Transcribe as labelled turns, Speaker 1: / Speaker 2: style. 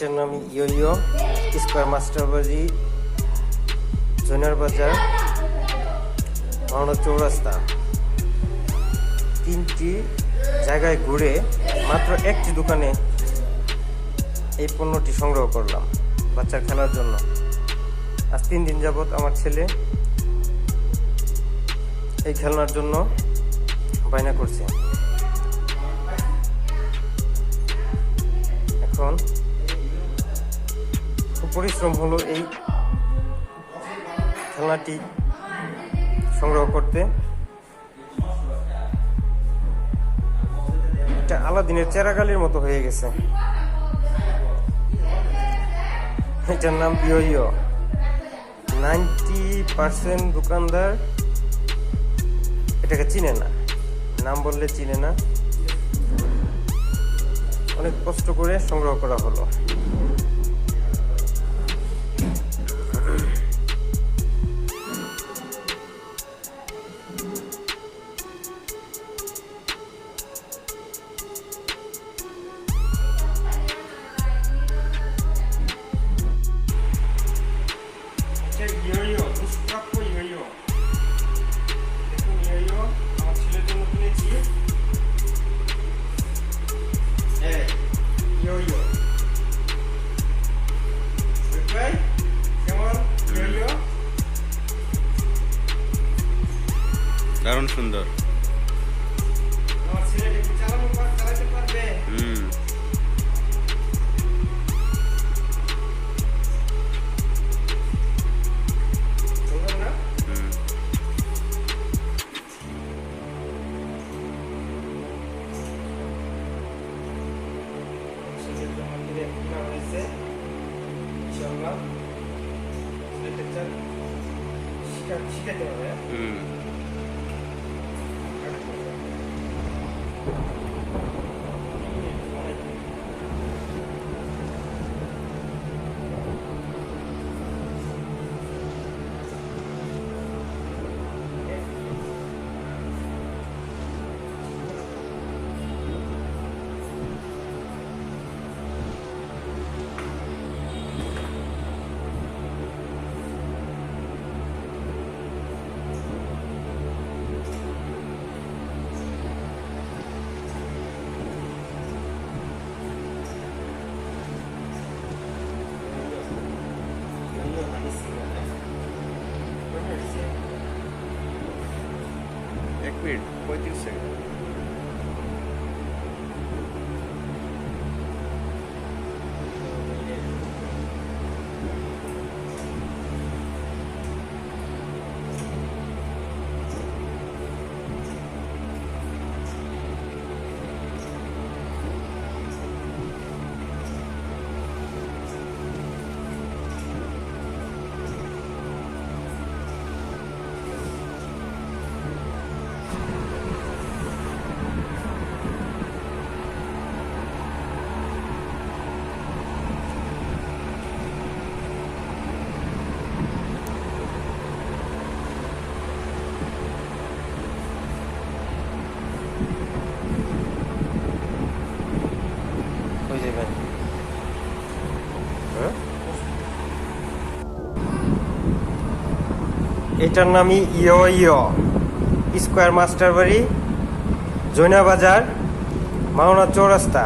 Speaker 1: এটার নাম ইয়ো square master বাজি জৈনার বাজার মাওনা চৌরাস্তা তিনটি জায়গায় ঘুরে মাত্র একটি দোকানে এই পণ্যটি সংগ্রহ করলাম বাচ্চার খেলার জন্য। আজ তিন দিন যাবৎ আমার ছেলে এই খেলনার জন্য বায়না করছে। এখন পরিশ্রম হলো এই খেলনাটি সংগ্রহ করতে। এটা আলাদিনের চেরাগালির মতো হয়ে গেছে। এটার নাম ইয়ো নাইনটি পার্সেন্ট দোকানদার এটাকে চিনে না। নাম বললে চিনে না। অনেক কষ্ট করে সংগ্রহ করা হলো। ইয়ো দুষ্প্রাপ্য ইয়ো ইয়ো দেখুন ইয়ো ইয়ো আমার ছেলের জন্য কিনেছি এই ইয়ো ইয়ো শরীফ ভাই কেমন ইয়ো ইয়ো
Speaker 2: দারুণ সুন্দর
Speaker 1: 일단 시가 시가
Speaker 2: 들어가요. 음. wait, What
Speaker 1: wait you say? এটার নামই ইয় ইয়। স্কোয়ার মাস্টার বাড়ি জৈনা বাজার মাওনা চৌরাস্তা।